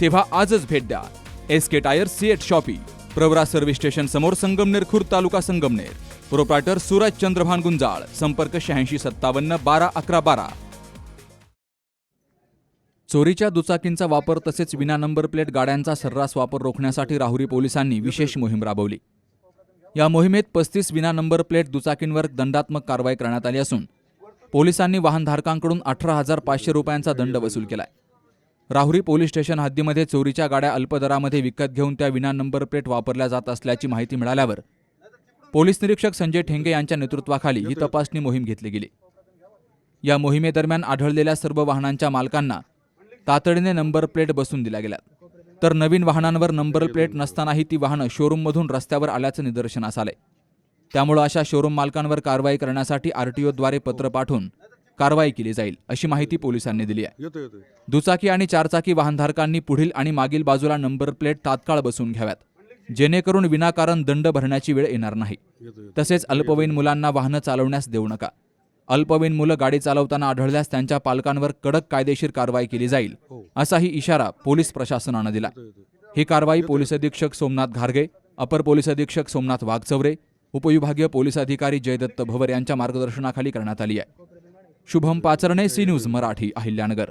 तेव्हा आजच भेट द्या. S K tyre CEAT shoppe Pravara service station समोर संगमनेर खुर्द तालुका संगमनेर. प्रोप्रायटर सूरज चंद्रभान गुंजाळ संपर्क शहाऐंशी सत्तावन्न बारा अकरा बारा. चोरीच्या दुचाकींचा वापर तसेच विना नंबर प्लेट गाड्यांचा सर्रास वापर रोखण्यासाठी राहुरी पोलिसांनी विशेष मोहीम राबवली. या मोहिमेत पस्तीस विना नंबर प्लेट दुचाकींवर दंडात्मक कारवाई करण्यात आली असून पोलिसांनी वाहनधारकांकडून अठरा हजार पाचशे रुपयांचा दंड वसूल केला आहे राहुरी पोलीस स्टेशन हद्दीमध्ये चोरीच्या गाड्या अल्पदरामध्ये विकत घेऊन त्या विना नंबर प्लेट वापरल्या जात असल्याची माहिती मिळाल्यावर पोलीस निरीक्षक संजय ठेंगे यांच्या नेतृत्वाखाली ही तपासणी मोहीम घेतली गेली. या मोहिमेदरम्यान आढळलेल्या सर्व वाहनांच्या मालकांना तातडीने नंबर प्लेट बसून दिल्या गेल्या. तर नवीन वाहनांवर नंबर प्लेट नसतानाही ती वाहनं शोरूममधून रस्त्यावर आल्याचं निदर्शनास आले त्यामुळे अशा शोरूम मालकांवर कारवाई करण्यासाठी आरटीओद्वारे पत्र पाठवून कारवाई केली जाईल अशी माहिती पोलिसांनी दिली आहे. दुचाकी आणि चारचाकी वाहनधारकांनी पुढील आणि मागील बाजूला नंबर प्लेट तात्काळ बसून घ्याव्यात. जेणेकरून विनाकारण दंड भरण्याची वेळ येणार नाही. तसेच अल्पवयीन मुलांना वाहनं चालवण्यास देऊ नका. अल्पवयीन मुलं गाडी चालवताना आढळल्यास त्यांच्या पालकांवर कडक कायदेशीर कारवाई केली जाईल हो. असाही इशारा पोलीस प्रशासनानं दिला. ही कारवाई पोलीस अधीक्षक सोमनाथ घारगे अपर पोलीस अधीक्षक सोमनाथ वाघचौरे उपविभागीय पोलीस अधिकारी जयदत्त भवर यांच्या मार्गदर्शनाखाली करण्यात आली आहे. Shubham Pacharne C news Marathi Ahilyanagar.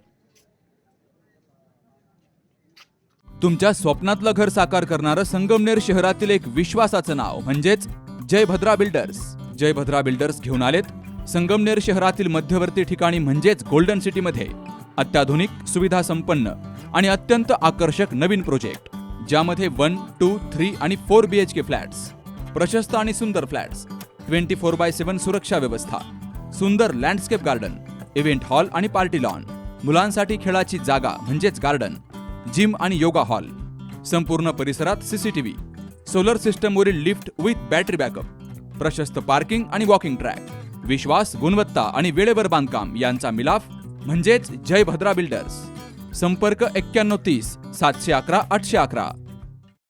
तुमच्या स्वप्नातलं घर साकार करणारं संगमनेर शहरातील एक विश्वासाचं नाव म्हणजेच जयभद्रा बिल्डर्स. जयभद्रा बिल्डर्स घेऊन आलेत संगमनेर शहरातील मध्यवर्ती ठिकाणी म्हणजेच गोल्डन सिटीमध्ये. अत्याधुनिक सुविधा संपन्न आणि अत्यंत आकर्षक नवीन प्रोजेक्ट ज्यामध्ये वन टू थ्री आणि four B H K flats प्रशस्त आणि सुंदर flats twenty four by seven सुरक्षा व्यवस्था सुंदर लँडस्केप गार्डन इव्हेंट हॉल आणि पार्टी लॉन. मुलांसाठी खेळाची जागा म्हणजेच गार्डन जिम आणि योगा हॉल. संपूर्ण परिसरात सीसीटीव्ही सोलर सिस्टमवरील लिफ्ट विथ बॅटरी बॅकअप प्रशस्त पार्किंग आणि वॉकिंग ट्रॅक विश्वास गुणवत्ता आणि वेळेवर बांधकाम यांचा मिलाफ म्हणजेच जय भद्रा बिल्डर्स. संपर्क एक्क्याण्णव तीस सातशे अकरा आठशे अकरा.